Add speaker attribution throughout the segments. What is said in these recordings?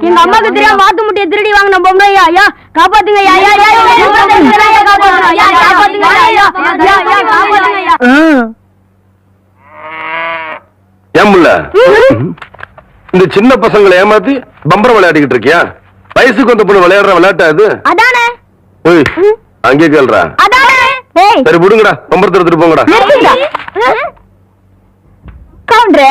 Speaker 1: எங்க அம்மாக்கு தெரியாம மாத்து முட்டையை திருடி ஐயா ஐயா காப்பாத்துங்க ஐயா
Speaker 2: ஏன் முல்ல இந்த சின்ன பசங்களை ஏமாத்தி பம்பரம் விளையாடிக்கிட்டு இருக்கியா வயசுக்கு வந்த பொண்ணு விளையாடுற விளையாட்டா இது
Speaker 3: அதானே
Speaker 2: ஓய் அங்கே கேள்றா சரி விடுங்கடா பம்பரத்தை எடுத்துட்டு போங்கடா
Speaker 3: கவுண்டரே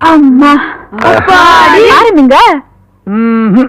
Speaker 3: அம்மா
Speaker 2: அப்பாடி.
Speaker 3: ஆரம்பிங்க.
Speaker 2: ம்.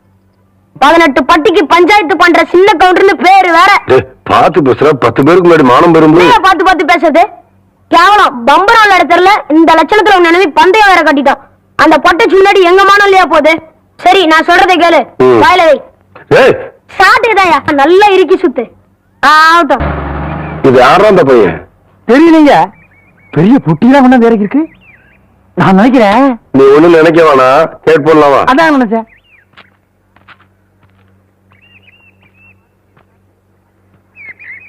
Speaker 1: பதினெட்டு பட்டிக்கு பஞ்சாயத்து பண்ற சின்ன கவுண்டர்னு பேரு வேற.
Speaker 2: டேய், பார்த்து பேசுற பத்து பேருக்கு முன்னாடி மானம் பெறும்போது
Speaker 1: என்னையா பார்த்து பார்த்து பேசுறது? கேவலம். பம்பரம் விளையாட தெரியல. இந்த லட்சணத்துல உன் நினைவு பந்தயம் வேற கட்டிட்டான் அந்த பொட்டைக்கு முன்னாடி எங்க மானம் இல்லையா போகுது? சரி நான் சொல்றதை கேளு. வாயில வை. சாட்டுதாயா நல்லா இறுக்கி சுத்து. ஆகட்டும்.
Speaker 2: இது யாரா அந்த பையன்?
Speaker 4: தெரியலீங்க. பெரிய புட்டிலாம் கொண்டாந்து இறக்கி இருக்கு நான் நினைக்கிறேன்.
Speaker 2: நீ ஒண்ணும் நினைக்க வேணாம் கேட்
Speaker 4: அதான் நினைச்சேன்.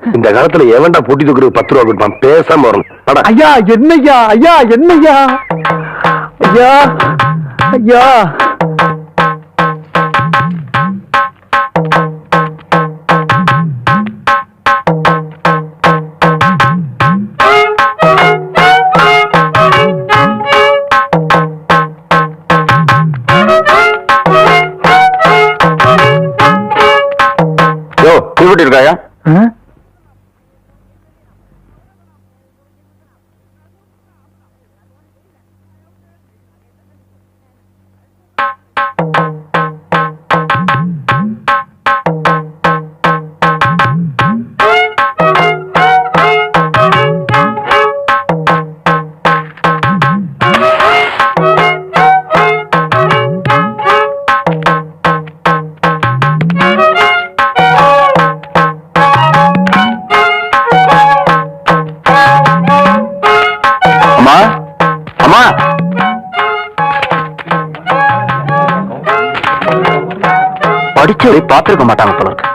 Speaker 2: இந்த காலத்துல எவன்டா போட்டி தூக்குறது பத்து ரூபா கொடுப்பான்? பேசாம வரணும் வாடா.
Speaker 4: ஐயா என்னய்யா ஐயா என்னய்யா? ஐயா ஐயா.
Speaker 2: இருக்காயா
Speaker 5: அடிச்சு பாத்துருக்க மாட்டாங்க போல இருக்கு.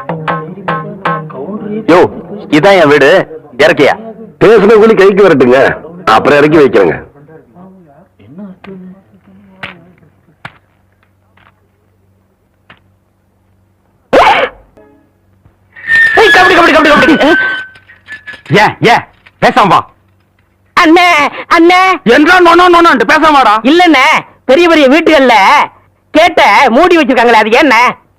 Speaker 5: யோ இதான் என் வீடு. இறக்கியா?
Speaker 2: பேசுன கூலி கைக்கு வரட்டுங்க. அப்புறம் இறக்கி வைக்கிறேங்க.
Speaker 6: கபடி கபடி கபடி கபடி. ஏன் ஏன் பேசாம வா.
Speaker 7: அண்ணே அண்ணே.
Speaker 6: என்றா நொண்ணா நொண்ணான்ட்டு பேசாம வாடா.
Speaker 7: இல்லண்ணே பெரிய பெரிய வீட்டுகள்ல கேட்ட மூடி வச்சிருக்காங்களே அது என்ன?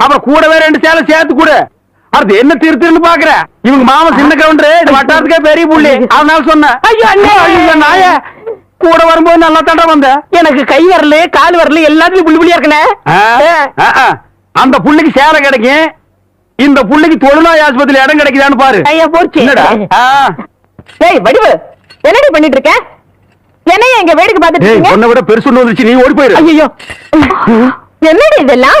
Speaker 6: அப்புறம் கூடவே ரெண்டு சேலை சேர்த்து கூட. அது என்ன திருத்திருந்து பாக்குற? இவங்க மாமா சின்ன கவுண்டரு இது வட்டாரத்துக்கே பெரிய புள்ளி. அதனால சொன்னேன்
Speaker 7: ஐயோ, அண்ணே.
Speaker 6: ஐயோ, நாயே. கூட வரும்போது நல்லா தண்டை வந்த.
Speaker 7: எனக்கு கை வரல கால் வரல எல்லாத்துலயும் புள்ளி புள்ளியா இருக்கனே.
Speaker 6: அந்த புள்ளிக்கு சேலை கிடைக்கும். இந்த புள்ளிக்கு தொழுநோய் ஆஸ்பத்திரி இடம் கிடைக்குதான்னு பாரு.
Speaker 7: ஐயா போச்சு. ஏய் வடிவு என்னடி பண்ணிட்டு இருக்க என்னைய எங்க வேடிக்கை பார்த்துட்டு
Speaker 6: உன்னை விட பெருசு ஒண்ணு வந்துச்சு நீ ஓடி போயிரு.
Speaker 7: ஐயோ என்னடி இதெல்லாம்?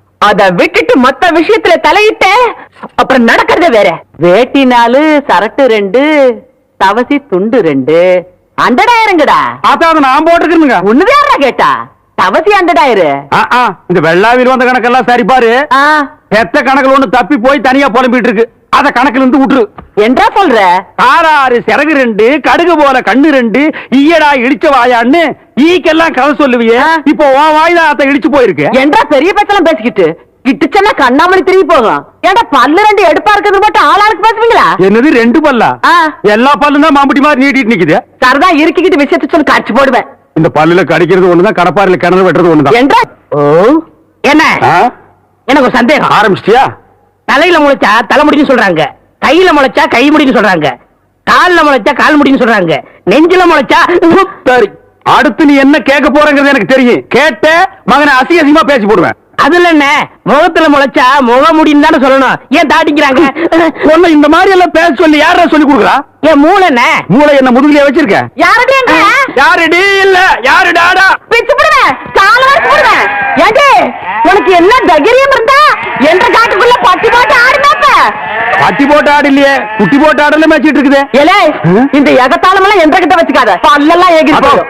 Speaker 7: அத விட்டுட்டு மத்த விஷயத்துல தலையிட்ட அப்புறம் நடக்கிறது வேற. வேட்டி நாலு சரட்டு ரெண்டு தவசி துண்டு ரெண்டு. அண்டடாயிரங்கடா
Speaker 6: அதான் அதை நான் போட்டுருக்கணுங்க.
Speaker 7: ஒண்ணுதாரா கேட்டா? தவசி அண்டடாயிரு
Speaker 6: இந்த வெள்ளாவில் வந்த கணக்கெல்லாம் சரி பாரு
Speaker 7: ஆ,
Speaker 6: பெத்த கணக்குல ஒண்ணு தப்பி போய் தனியா புலம்பிட்டு இருக்கு. அத கணக்குல இருந்து விட்டுரு.
Speaker 7: என்றா சொல்ற?
Speaker 6: ஆறாறு சிறகு ரெண்டு கடுகு போல கண்ணு ரெண்டு ஈயடா இடிச்ச வாயான்னு ஈக்கெல்லாம் கதை சொல்லுவியே. இப்போ உன் வாய்தான் அத்த இடிச்சு போயிருக்கு.
Speaker 7: என்றா பெரிய பேச்செல்லாம் பேசிக்கிட்டு? கிட்டுச்சன்னா கண்ணாமணி திரும்பி போகும். ஏன்டா பல்லு ரெண்டு எடுப்பா இருக்கிறது மட்டும் ஆளாளுக்கு பேசுவீங்களா?
Speaker 6: என்னது ரெண்டு பல்லா. எல்லா பல்லும் தான் மாம்பட்டி மாதிரி நீட்டிட்டு நிக்குது.
Speaker 7: சரதா இருக்கிக்கிட்டு விஷயத்த சொல்லி காட்சி போடுவேன்.
Speaker 6: இந்த பல்லுல கடிக்கிறது ஒண்ணுதான் கடப்பாரில கிணறு வெட்டுறது ஒண்ணுதான்.
Speaker 7: என்ன? எனக்கு சந்தேகம்.
Speaker 6: ஆரம்பிச்சிட்டியா?
Speaker 7: தலையில முளைச்சா தலைமுடின்னு சொல்றாங்க. கையில முளைச்சா கை முடின்னு சொல்றாங்க. கால்ல முளைச்சா கால் முடின்னு சொல்றாங்க. நெஞ்சில முளைச்சா
Speaker 6: சரி. அடுத்து நீ என்ன கேட்க போறங்கிறது எனக்கு தெரியும். கேட்ட மகனை அசிங்க அசிங்கமா பேசி போடுவேன்.
Speaker 7: அதுல என்ன? முகத்துல முளைச்சா முக தானே சொல்லணும். ஏன் தாட்டிக்கிறாங்க?
Speaker 6: உன்னை இந்த மாதிரி எல்லாம் பேச சொல்லி யாரா சொல்லி கொடுக்குறா?
Speaker 7: என் மூளை என்ன?
Speaker 6: மூளை என்ன முதுகுலயே வச்சிருக்க?
Speaker 7: யாரடி
Speaker 6: யாருடி? இல்ல யாரு டாடா
Speaker 7: பிச்சு போடுவேன் கால வரைக்கும் போடுவேன் ஏண்டி உனக்கு என்ன தைரியம் இருந்தா என்ற காட்டுக்குள்ள பட்டி போட்டு ஆடுனாப்ப
Speaker 6: பட்டி போட்டு ஆடு இல்லையே குட்டி போட்டு ஆடல மேய்ச்சிட்டு இருக்குது.
Speaker 7: ஏலே? இந்த எகத்தாளம் எல்லாம் என்ற கிட்ட வச்சுக்காத. பல்லெல்லாம் ஏகி போடும்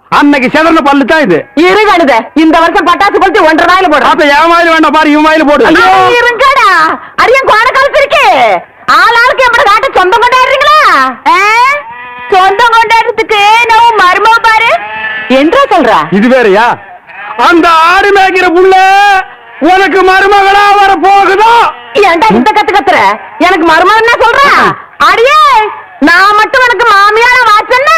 Speaker 6: அன்னைக்கு செதறன பல்லு தான் இது.
Speaker 7: இரு கழுத இந்த வருஷம் பட்டாசு கொளுத்தி ஒன்றரை நாயில போடுறோம்
Speaker 6: அப்ப என் வாயில வேண்டாம் பாரு இவன் வாயில போடு.
Speaker 7: இருங்கடா. அரியன் கோண காலத்து இருக்கு ஆளாளுக்கு எம்பட காட்ட சொந்தம் கொண்டாடுறீங்களா?
Speaker 3: சொந்தம் கொண்டாடுறதுக்கு நான் மருமக பாரு?
Speaker 7: என்றா சொல்ற?
Speaker 6: இது வேறயா? அந்த ஆடு மேய்க்கிற புள்ள உனக்கு மருமகளா வர போகுதோ?
Speaker 7: ஏன்டா இந்த கத்து கத்துற? எனக்கு மருமகன் என்ன சொல்ற? அடியே நான் மட்டும் உனக்கு மாமியார வாச்சன்னா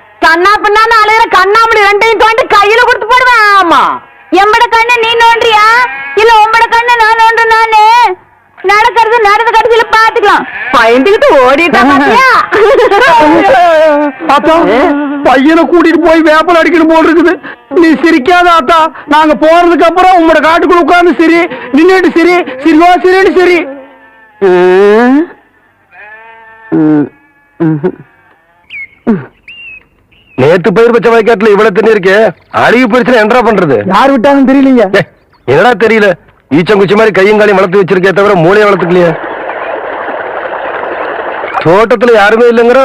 Speaker 7: கண்ணா பின்னான்னு அலையிற கண்ணாமணி ரெண்டையும் தோண்டி கையில கொடுத்து போடுவேன். ஆமா.
Speaker 3: எம்பட கண்ணு நீ நோண்டியா? இல்ல உம்பட கண்ணு நான் நோண்டு நானு நடக்கிறது நடந்த கடைசியில பாத்துக்கலாம்.
Speaker 7: பயந்துகிட்டு ஓடிட்டா பாத்தியா?
Speaker 6: ஆத்தா பையனை கூட்டிட்டு போய் வேப்பல் அடிக்கணும் போல் இருக்குது. நீ சிரிக்காத ஆத்தா. நாங்க போறதுக்கு அப்புறம் உங்களோட காட்டுக்குள்ள உட்கார்ந்து சரி. நின்னுட்டு சரி. சிரிவா சரின்னு சரி.
Speaker 2: நேத்து பயிர் பச்சை வயக்காட்டுல இவ்வளவு தண்ணி இருக்கே அழுகி போயிருச்சுன்னா என்னடா பண்றது?
Speaker 6: யார் விட்டாங்கன்னு தெரியலீங்க
Speaker 2: என்னடா தெரியல? ஈச்சங்குச்சி மாதிரி கையும் காலையும் வளர்த்து வச்சிருக்கே தவிர மூளையை வளர்த்துக்கலையே. தோட்டத்துல யாருமே இல்லைங்கிற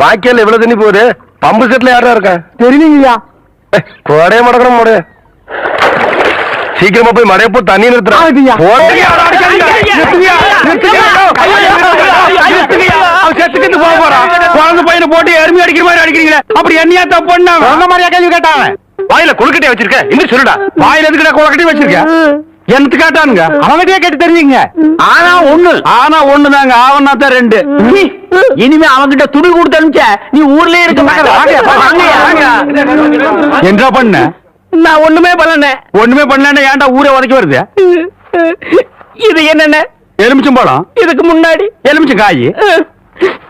Speaker 2: வாய்க்கால எவ்வளவு தண்ணி போகுது பம்பு செட்ல யாரா இருக்கா?
Speaker 6: தெரியலீங்கய்யா.
Speaker 2: கோடையே மடக்கணும் மோடைய சீக்கிரமா போய் மடைய போ தண்ணி
Speaker 6: ஆகுதுய்யா. குழந்தை பையனை போட்டு எருமை அடிக்கிற மாதிரி அடிக்கிறீங்களே அப்படி என்னையா தப்பு பண்ண? அந்த மாதிரியா கேள்வி கேட்டாங்க
Speaker 2: வாயில கொழுக்கட்டை வச்சிருக்க இன்னும் சொல்லுடா.
Speaker 6: வாயில எதுக்குடா குளக்கட்டி வச்சிருக்க? எனக்கு கேட்டானுங்க? அவங்ககிட்டயே கேட்டு தெரிஞ்சுங்க ஆனா ஒண்ணு. ஆனா ஒண்ணுதாங்க ஆவனா தான் ரெண்டு இனிமே அவங்கிட்ட துணி கொடுத்து அனுப்பிச்ச நீ ஊர்லயே இருக்க என்ன பண்ண?
Speaker 7: நான் ஒண்ணுமே பண்ணல.
Speaker 6: ஒண்ணுமே பண்ணல ஏன்டா ஊரே உதைக்க வருது?
Speaker 7: இது என்னென்ன?
Speaker 6: எலுமிச்சம் பழம்.
Speaker 7: இதுக்கு முன்னாடி.
Speaker 6: எலுமிச்சம் காய்.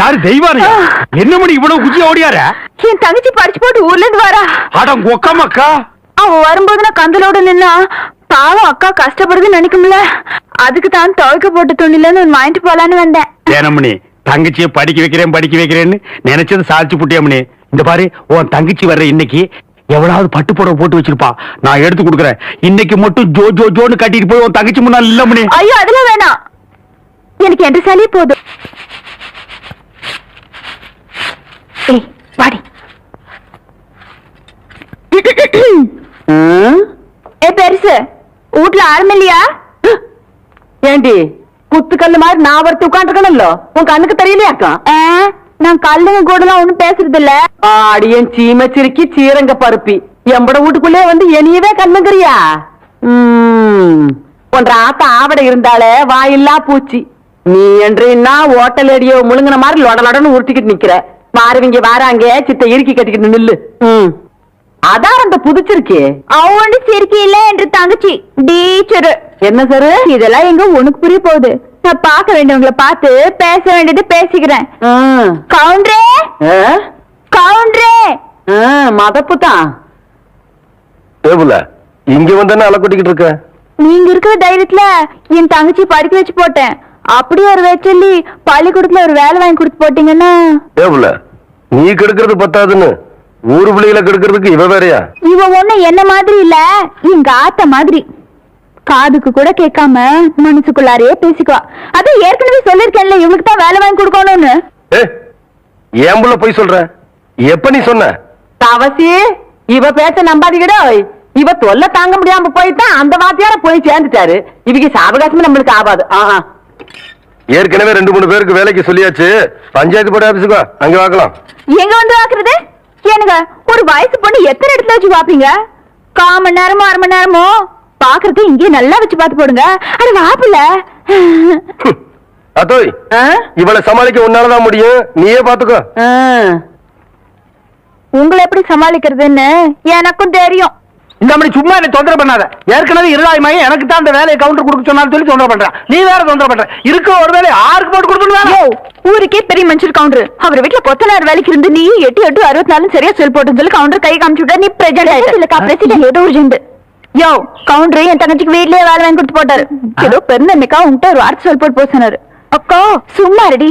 Speaker 6: யாரு தெய்வாரியா என்ன மணி இவ்வளவு குச்சி ஓடியார?
Speaker 3: என் தங்கச்சி படிச்சு போட்டு ஊர்ல இருந்து வரா
Speaker 6: அடம் கொக்கமக்கா
Speaker 3: அவ வரும்போது நான் கந்தலோட நின்னா பாவம் அக்கா கஷ்டப்படுதுன்னு நினைக்கும்ல. அதுக்கு தான் துவைக்க போட்ட துணிலன்னு வாங்கிட்டு போலான்னு வந்தேன்.
Speaker 6: ஏனமணி தங்கச்சியை படிக்க வைக்கிறேன் படிக்க வைக்கிறேன்னு நினைச்சது சாதிச்சு புட்டியமணி. இந்த பாரு உன் தங்கச்சி வர்ற இன்னைக்கு எவ்வளவு பட்டு புடவை போட்டு வச்சிருப்பா. நான் எடுத்து கொடுக்குறேன். இன்னைக்கு மட்டும் ஜோ ஜோ ஜோன்னு கட்டிட்டு போய் உன் தங்கச்சி முன்னால் இல்ல மணி.
Speaker 3: ஐயோ அதெல்லாம் வேணாம். எனக்கு எந்த சாலியே போதும். ஏய் வாடி. ஏ பெருசு வீட்ல ஆரம்பம் இல்லையா?
Speaker 7: ஏண்டி குத்துக்கல்லு மாதிரி நான் ஒருத்தி உட்காந்துருக்கணும்ல உன் கண்ணுக்கு தெரியலையாக்கா
Speaker 3: நான் கல்லுங்க கூடலாம் ஒண்ணும் பேசுறது இல்ல
Speaker 7: ஆடியன் சீமச்சிருக்கி சீரங்க பருப்பி. எம்பட வீட்டுக்குள்ளே வந்து என்னையவே கண்ணுங்கிறியா? உம் ஒன்ற ஆத்த ஆவடை இருந்தாலே வாயில்லா பூச்சி. நீ என்றா ஓட்டல் அடியோ முழுங்கின மாதிரி லொட லொடன்னு உருட்டிக்கிட்டு நிக்கிற. வாரவங்க வாராங்க சித்த இறுக்கி கட்டிக்கிட்டு நில்லு. ம். அதான் அந்த புதிச்சிருக்கே.
Speaker 3: அவண்டு சிரிக்கி இல்ல என்று தங்கச்சி. டீச்சரு
Speaker 7: என்ன சாரு?
Speaker 3: இதெல்லாம் எங்க உனக்கு புரிய போகுது. நான் பார்க்க வேண்டியவங்கள பார்த்து பேச வேண்டியது பேசிக்கிறேன். கவுண்டரே? கவுண்டரே?
Speaker 7: மதப்பு தான்
Speaker 2: ஏபுல இங்க வந்தானே அலை கொட்டிக்கிட்டு இருக்க.
Speaker 3: நீங்க இருக்கிற தைரியத்துல என் தங்கச்சி படிக்க வச்சு போட்டேன். அப்படி ஒரு வச்சல்லி பள்ளிக்கூடத்துல ஒரு வேலை வாங்கி கொடுத்து போட்டீங்கன்னா?
Speaker 2: ஏபுல நீ கெடுக்கிறது பத்தாதுன்னு ஊரு பிள்ளைகளை கெடுக்கிறதுக்கு இவ வேறயா?
Speaker 3: இவ ஒண்ணு என்ன மாதிரி இல்ல எங்க ஆத்த மாதிரி. காதுக்கு கூட கேட்காம மனசுக்குள்ளாரையே பேசிக்குவா. அது ஏற்கனவே சொல்லிருக்கேன்ல இவளுக்கு தான் வேலை வாங்கி கொடுக்கணும்னு.
Speaker 2: ஏ ஏன் புள்ள போய் சொல்ற? எப்ப நீ சொன்ன?
Speaker 7: தவசி இவ பேச்ச நம்பாதீங்கடா. இவ தொல்லை தாங்க முடியாம போயிட்டான் அந்த வாத்தியார போய் சேர்ந்துட்டாரு. இவங்க சாவகாசமே நம்மளுக்கு ஆகாது. ஆஹா.
Speaker 2: ஏற்கனவே ரெண்டு மூணு பேருக்கு வேலைக்கு சொல்லியாச்சு. பஞ்சாயத்து போர்டு ஆபீஸுக்கு வா, அங்க பார்க்கலாம்
Speaker 3: எங்க வந்து பாக்குறது எனக்கு ஒரு வயசு பொண்ணு எத்தனை இடத்துல வச்சு பாப்பீங்க கால் மணி நேரமோ அரை மணி நேரமோ? பாக்குறது இங்கேயே நல்லா வச்சு பார்த்து போடுங்க. அட வாப்புல.
Speaker 2: ஹம். அத்தோய்? இவளை சமாளிக்க உன்னாலதான் முடியும். நீயே பாத்துக்கோ.
Speaker 3: உங்களை எப்படி சமாளிக்கிறதுன்னு எனக்கும் தெரியும்.
Speaker 6: இந்த மாதிரி சும்மா என்ன தொந்தரவு பண்ணாத. ஏற்கனவே இருளாய்மாயி எனக்கு தான் அந்த வேலையை கவுண்டர் கொடுக்க சொன்னாலும் சொல்லி தொந்தரவு பண்றேன். நீ வேற தொந்தரவு பண்ற. இருக்க ஒரு வேலையை ஆறுக்கு போட்டு கொடுக்கணும்
Speaker 3: யோ, ஊருக்கே பெரிய மனுஷர் கவுண்டர் அவர் வீட்டுல கொத்தனார் வேலைக்கு இருந்து நீ எட்டு எட்டு அறுபத்தி நாலு சரியா சொல் போட்டுன்னு சொல்லி கவுண்டர் கை காமிச்சு விட்டா நீ பிரசிடென்ட் ஏதோ ஒரு ஜெண்டு யோ கவுண்டர் என் தங்கச்சிக்கு வீட்லயே வேலை வாங்கி கொடுத்து போட்டாரு. ஏதோ பெருந்தன்மைக்கா உன்கிட்ட ஒரு வார்த்தை சொல் போட்டு போக சொன்னாரு. அக்கா சும்மா ரெடி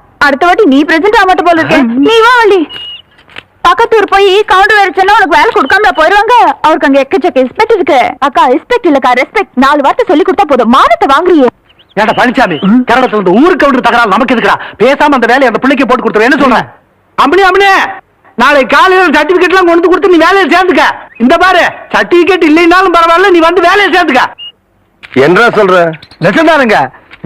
Speaker 3: அடுத்த வாட்டி நீ பிரசன்ட் ஆக மாட்ட போல இருக்கு. நீ வா வள்ளி. பக்கத்தூர் போய் கவுண்டர் வரைச்சா உனக்கு வேலை கொடுக்காம போயிருவாங்க. அவருக்கு அங்க எக்கச்சக்க ரெஸ்பெக்ட் இருக்கு. அக்கா ரெஸ்பெக்ட் இல்லக்கா ரெஸ்பெக்ட் நாலு வார்த்தை சொல்லி கொடுத்தா போதும். மானத்தை வாங்குறியே.
Speaker 6: ஏடா பழனிசாமி கரடத்துல இருந்து ஊருக்கு கவுண்டர் தகராறு நமக்கு எதுக்குடா? பேசாம அந்த வேலையை அந்த பிள்ளைக்கு போட்டு கொடுத்துரு. என்ன சொல்றேன் அம்மனி அம்மனி. நாளை காலையில சர்டிபிகேட் எல்லாம் கொண்டு கொடுத்து நீ வேலையை சேர்ந்துக்க இந்த பாரு சர்டிபிகேட் இல்லைனாலும் பரவாயில்ல நீ வந்து வேலையை சேர்ந்துக்க
Speaker 2: என்றா சொல்ற?
Speaker 6: லட்சம்தானுங்க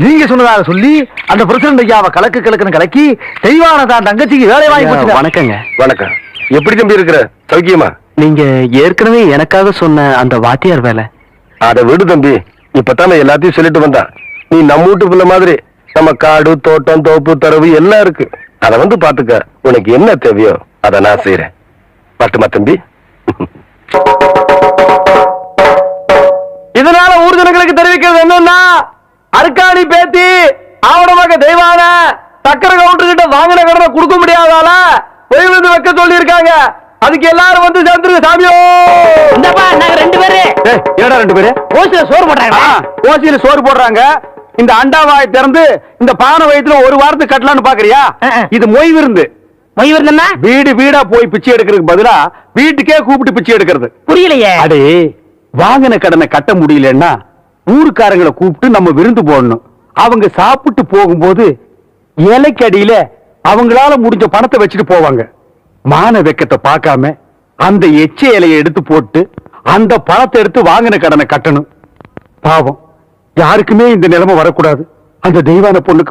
Speaker 6: நீங்க சொன்னதாக சொல்லி அந்த பிரசிடண்ட் ஐயாவை கலக்கு கலக்குன்னு கலக்கி தெய்வான தான் தங்கச்சிக்கு வேலை வாங்கி கொடுத்துட்டேன்.
Speaker 5: வணக்கங்க.
Speaker 2: வணக்கம். எப்படி தம்பி இருக்கிற? சௌக்கியமா?
Speaker 5: நீங்க ஏற்கனவே எனக்காக சொன்ன அந்த வாத்தியார் வேலை.
Speaker 2: அத விடு தம்பி. இப்பதான் எல்லாத்தையும் சொல்லிட்டு வந்தான். நீ நம்ம வீட்டு பிள்ளை மாதிரி நம்ம காடு தோட்டம் தோப்பு தரவு எல்லாம் இருக்கு. அத வந்து பாத்துக்க. உனக்கு என்ன தேவையோ அத நான் செய்யறேன் பட்டுமா தம்பி?
Speaker 6: இதனால ஊர் ஜனங்களுக்கு தெரிவிக்கிறது என்னன்னா அருக்காணி பேத்தி ஆவணமாக தெய்வான சக்கரை கவுண்டர் கிட்ட வாங்கின கடனை கொடுக்க முடியாதால போய் வந்து வைக்க சொல்லி இருக்காங்க அதுக்கு எல்லாரும் வந்து சேர்ந்துருங்க சாமியோ!
Speaker 7: இந்தப்பா நாங்க ரெண்டு பேரு.
Speaker 6: என்னடா ரெண்டு பேரு?
Speaker 7: ஓசில சோறு போட்டாங்க
Speaker 6: ஆ, ஓசியில சோறு போடுறாங்க. இந்த அண்டாவாய் திறந்து இந்த பானை வயித்துல ஒரு வாரத்துக்கு கட்டலாம்னு பாக்குறியா. இது மொய் விருந்து.
Speaker 7: மொய் வருதுன்னா
Speaker 6: வீடு வீடா போய் பிச்சை எடுக்கிறதுக்கு பதிலா வீட்டுக்கே கூப்பிட்டு பிச்சை எடுக்கிறது.
Speaker 7: புரியலையே.
Speaker 6: அடே வாங்கின கடனை கட்ட முடியலன்னா ஊருக்காரங்களை கூப்பிட்டு நம்ம விருந்து போடணும். அவங்க சாப்பிட்டு போகும்போது இலைக்கடியில அவங்களால முடிஞ்ச பணத்தை வச்சுட்டு போவாங்க. மான வெக்கத்தை பார்க்காம அந்த எச்ச இலையை எடுத்து போட்டு அந்த பணத்தை எடுத்து வாங்கின கடனை கட்டணும். பாவம். யாருக்குமே இந்த நிலைமை வரக்கூடாது. அந்த தெய்வான பொண்ணுக்கு